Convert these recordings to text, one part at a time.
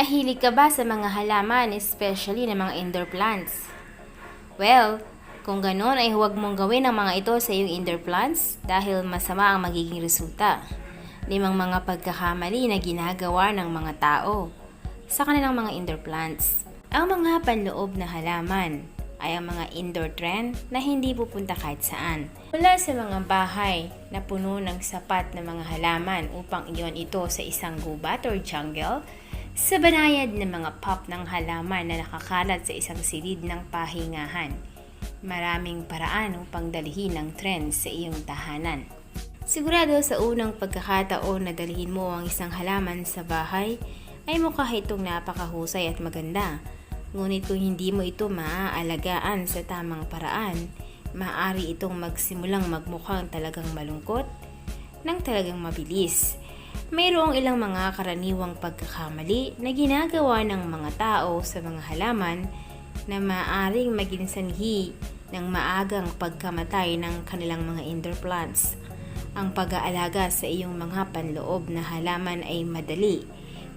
Mahilig ka ba sa mga halaman, especially ng mga indoor plants? Well, kung ganon ay huwag mong gawin ang mga ito sa iyong indoor plants dahil masama ang magiging resulta. Limang mga pagkakamali na ginagawa ng mga tao sa kanilang mga indoor plants. Ang mga panloob na halaman ay ang mga indoor trend na hindi pupunta kahit saan. Mula sa mga bahay na puno ng sapat na mga halaman upang iyon ito sa isang gubat or jungle, sa banayad ng mga pop ng halaman na nakakalat sa isang silid ng pahingahan. Maraming paraan upang dalhin ang trend sa iyong tahanan. Sigurado sa unang pagkakataon na dalhin mo ang isang halaman sa bahay, ay mukha itong napakahusay at maganda. Ngunit kung hindi mo ito maaalagaan sa tamang paraan, maaari itong magsimulang magmukhang talagang malungkot nang talagang mabilis. Mayroong ilang mga karaniwang pagkakamali na ginagawa ng mga tao sa mga halaman na maaring maging sanhi ng maagang pagkamatay ng kanilang mga indoor plants. Ang pag-aalaga sa iyong mga panloob na halaman ay madali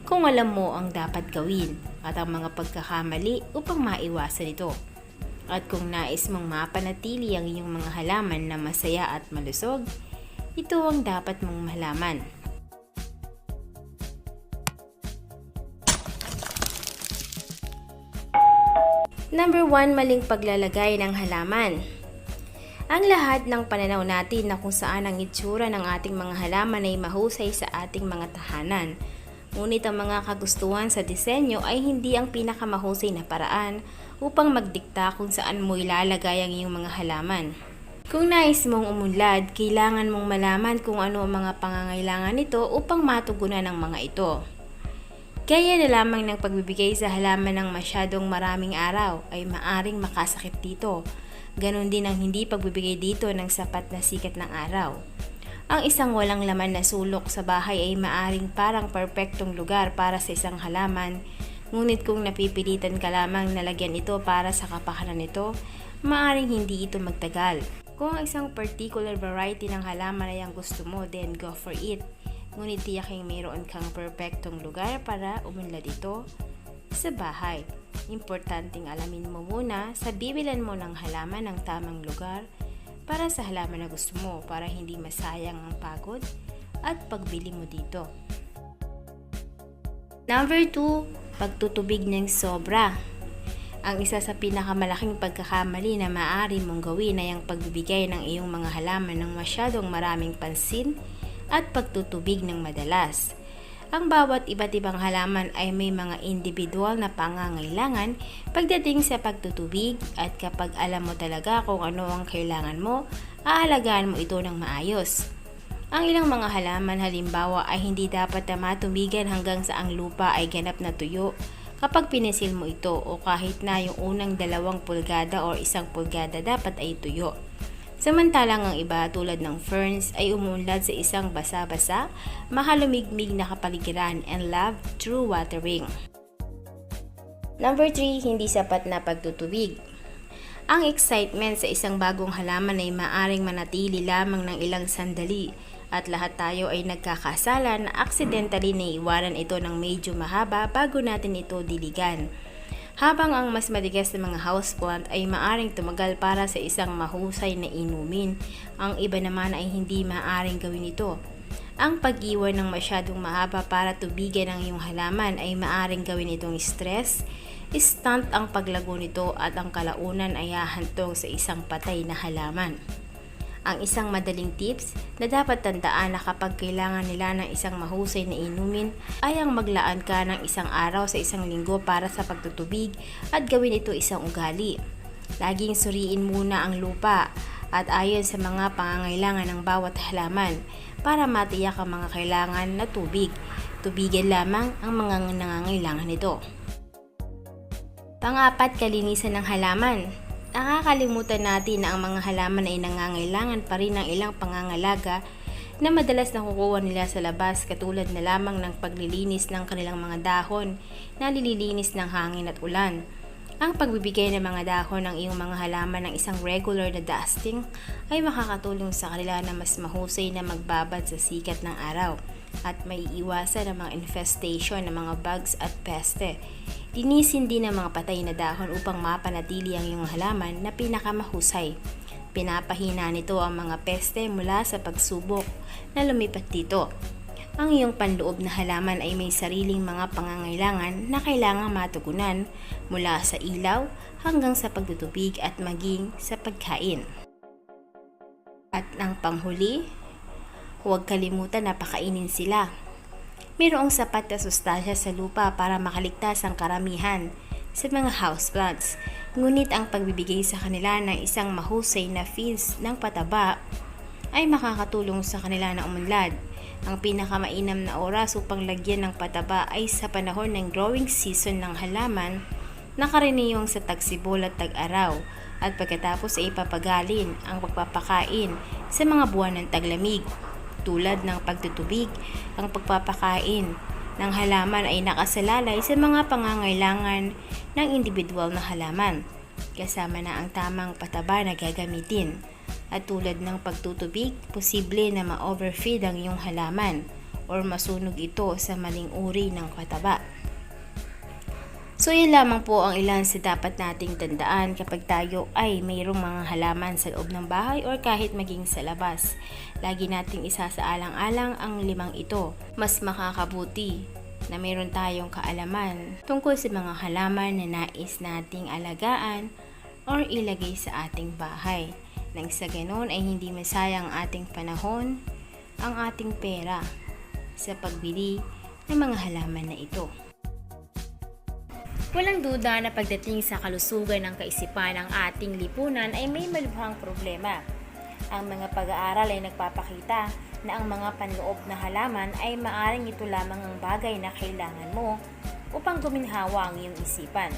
kung alam mo ang dapat gawin at ang mga pagkakamali upang maiwasan ito. At kung nais mong mapanatili ang iyong mga halaman na masaya at malusog, ito ang dapat mong malaman. Number 1, maling paglalagay ng halaman. Ang lahat ng pananaw natin na kung saan ang itsura ng ating mga halaman ay mahusay sa ating mga tahanan. Ngunit ang mga kagustuhan sa disenyo ay hindi ang pinakamahusay na paraan upang magdikta kung saan mo ilalagay ang iyong mga halaman. Kung nais mong umunlad, kailangan mong malaman kung ano ang mga pangangailangan nito upang matugunan ang mga ito. Kaya na lamang ng pagbibigay sa halaman ng masyadong maraming araw ay maaring makasakit dito. Ganon din ang hindi pagbibigay dito ng sapat na sikat ng araw. Ang isang walang laman na sulok sa bahay ay maaring parang perpektong lugar para sa isang halaman, ngunit kung napipilitan ka lamang nalagyan ito para sa kapakanan nito, maaring hindi ito magtagal. Kung ang isang particular variety ng halaman ay ang gusto mo, then go for it. Ngunit tiyaking mayroon kang perpektong lugar para umunlad ito sa bahay. Importanteng alamin mo muna sa bibilan mo ng halaman ng tamang lugar para sa halaman na gusto mo para hindi masayang ang pagod at pagbili mo dito. Number 2, pagtutubig ng sobra. Ang isa sa pinakamalaking pagkakamali na maaari mong gawin ay ang pagbibigay ng iyong mga halaman ng masyadong maraming pansin at pagtutubig ng madalas. Ang bawat iba't ibang halaman ay may mga individual na pangangailangan pagdating sa pagtutubig at kapag alam mo talaga kung ano ang kailangan mo, aalagaan mo ito ng maayos. Ang ilang mga halaman halimbawa ay hindi dapat na matubigan hanggang sa ang lupa ay ganap na tuyo kapag pinisil mo ito o kahit na yung unang dalawang pulgada o isang pulgada dapat ay tuyo. Samantalang ang iba tulad ng ferns ay umunlad sa isang basa-basa, mahalumigmig na kapaligiran and love through watering. Number 3, hindi sapat na pagtutubig. Ang excitement sa isang bagong halaman ay maaring manatili lamang ng ilang sandali at lahat tayo ay nagkakasala na aksidentally naiwanan ito ng medyo mahaba bago natin ito diligan habang ang mas matigas na mga houseplant ay maaring tumagal para sa isang mahusay na inumin. Ang iba naman ay hindi maaring gawin ito. Ang pag-iwan ng masyadong mahaba para tubigan ang iyong halaman ay maaring gawin itong stress, stunt ang paglago nito at ang kalaunan ay hahantong sa isang patay na halaman. Ang isang madaling tips na dapat tandaan na kapag kailangan nila ng isang mahusay na inumin ay ang maglaan ka ng isang araw sa isang linggo para sa pagtutubig at gawin ito isang ugali. Laging suriin muna ang lupa at ayon sa mga pangangailangan ng bawat halaman para matiyak ang mga kailangan na tubig. Tubigan lamang ang mga nangangailangan nito. Pangapat, kalinisan ng halaman. Nakakalimutan natin na ang mga halaman ay nangangailangan pa rin ng ilang pangangalaga na madalas nakukuha nila sa labas katulad na lamang ng paglilinis ng kanilang mga dahon na nililinis ng hangin at ulan. Ang pagbibigay ng mga dahon ng iyong mga halaman ng isang regular na dusting ay makakatulong sa kanila na mas mahusay na magbabad sa sikat ng araw. at may iwasan ang mga infestation ng mga bugs at peste. Linisin din ang mga patay na dahon upang mapanatili ang iyong halaman na pinakamahusay. Pinapahina nito ang mga peste mula sa pagsubok na lumipat dito. Ang iyong panloob na halaman ay may sariling mga pangangailangan na kailangang matugunan mula sa ilaw hanggang sa pagtutubig at maging sa pagkain. At ang panghuli, huwag kalimutan na pakainin sila. Mayroong sapat na sustansya sa lupa para makaligtas ang karamihan sa mga houseplants. Ngunit ang pagbibigay sa kanila ng isang mahusay na feeds ng pataba ay makakatulong sa kanila na umunlad. Ang pinakamainam na oras upang lagyan ng pataba ay sa panahon ng growing season ng halaman na kariniyong sa tagsibol at tag-araw at pagkatapos ay ipapagalin ang pagpapakain sa mga buwan ng taglamig tulad ng pagtutubig, ang pagpapakain ng halaman ay nakasalalay sa mga pangangailangan ng individual na halaman, kasama na ang tamang pataba na gagamitin. At tulad ng pagtutubig, posible na ma-overfeed ang iyong halaman or masunog ito sa maling uri ng pataba. So yun lamang po ang ilan sa dapat nating tandaan kapag tayo ay mayroong mga halaman sa loob ng bahay or kahit maging sa labas. Lagi nating isasaalang-alang ang limang ito. Mas makakabuti na mayroon tayong kaalaman tungkol sa mga halaman na nais nating alagaan or ilagay sa ating bahay. Nang sa ganon ay hindi masayang ating panahon, ang ating pera sa pagbili ng mga halaman na ito. Walang duda na pagdating sa kalusugan ng kaisipan ng ating lipunan ay may malubhang problema. Ang mga pag-aaral ay nagpapakita na ang mga panloob na halaman ay maaring ito lamang ang bagay na kailangan mo upang guminhawa ang iyong isipan.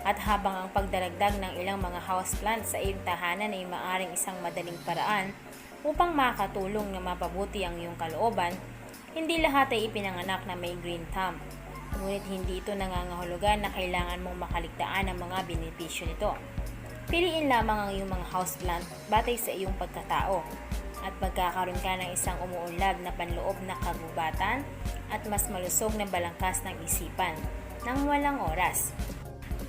At habang ang pagdaragdag ng ilang mga houseplants sa iyong tahanan ay maaring isang madaling paraan upang makatulong na mapabuti ang iyong kalooban, hindi lahat ay ipinanganak na may green thumb ngunit hindi ito nangangahulugan na kailangan mong makaligtaan ang mga benepisyo nito. Piliin lamang ang iyong mga houseplant batay sa iyong pagkatao at magkakaroon ka ng isang umuunlad na panloob na kagubatan at mas malusog na balangkas ng isipan nang walang oras.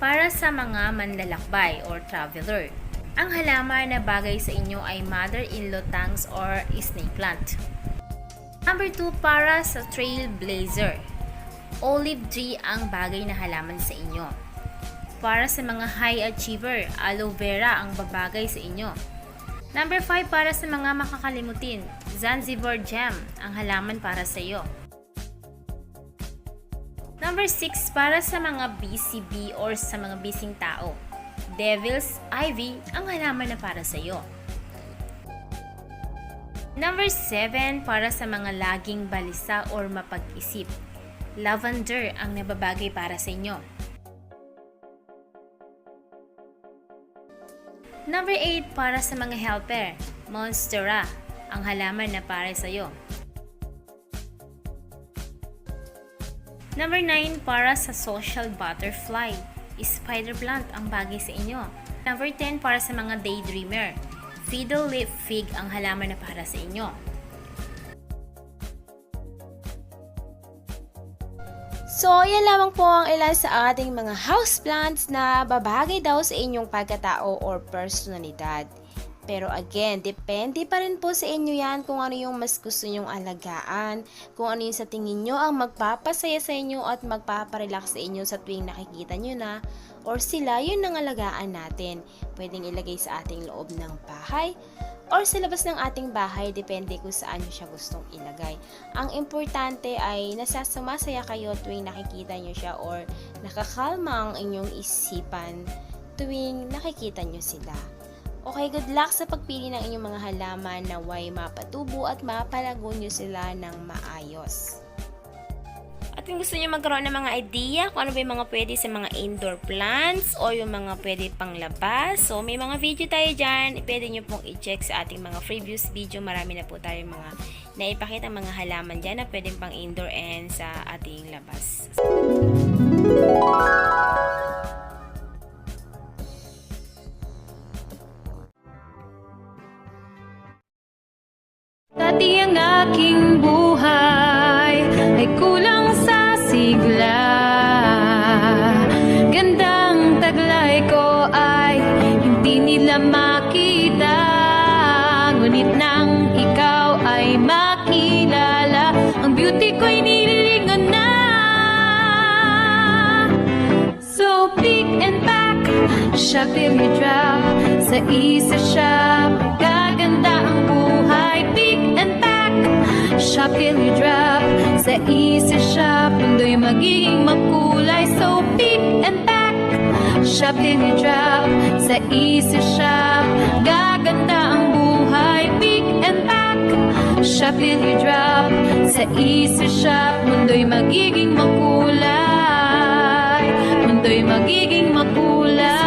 Para sa mga manlalakbay or traveler, ang halaman na bagay sa inyo ay mother-in-law tanks or snake plant. Number 2 para sa trailblazer olive tree ang bagay na halaman sa inyo. Para sa mga high achiever, aloe vera ang babagay sa inyo. Number 5 para sa mga makakalimutin, Zanzibar Jam ang halaman para sa iyo. Number 6 para sa mga BCB or sa mga bising tao, Devil's Ivy ang halaman na para sa iyo. Number 7 para sa mga laging balisa or mapag-isip, lavender ang nababagay para sa inyo. Number 8 para sa mga helper, monstera ang halaman na para sa iyo. Number 9 para sa social butterfly, spider plant ang bagay sa inyo. Number 10 para sa mga daydreamer, fiddle leaf fig ang halaman na para sa inyo. So, yan lamang po ang ilan sa ating mga houseplants na babagay daw sa inyong pagkatao or personalidad. Pero again, depende pa rin po sa inyo yan kung ano yung mas gusto nyong alagaan, kung ano yung sa tingin nyo ang magpapasaya sa inyo at magpaparelax sa inyo sa tuwing nakikita nyo na or sila yun ang alagaan natin. Pwedeng ilagay sa ating loob ng bahay or sa labas ng ating bahay, depende kung saan nyo siya gustong ilagay. Ang importante ay nasasumasaya kayo tuwing nakikita nyo siya or nakakalma ang inyong isipan tuwing nakikita nyo sila. Okay, good luck sa pagpili ng inyong mga halaman na way mapatubo at mapalago nyo sila ng maayos. At kung gusto niyo magkaroon ng mga idea kung ano ba yung mga pwede sa mga indoor plants o yung mga pwede pang labas. So, may mga video tayo dyan. Pwede niyo pong i-check sa ating mga previous video. Marami na po tayo mga naipakita mga halaman dyan na pwede pang indoor and sa ating labas. Dati ang aking buhay Daily Drop. Sa Easy Shop Gaganda ang buhay. Pick and pack Daily Drop. Sa Easy Shop Mundo'y magiging makulay. So pick and pack Daily Drop. Sa Easy Shop Gaganda ang buhay. Pick and pack Daily Drop. Sa Easy Shop Mundo'y magiging makulay Mundo'y magiging makulay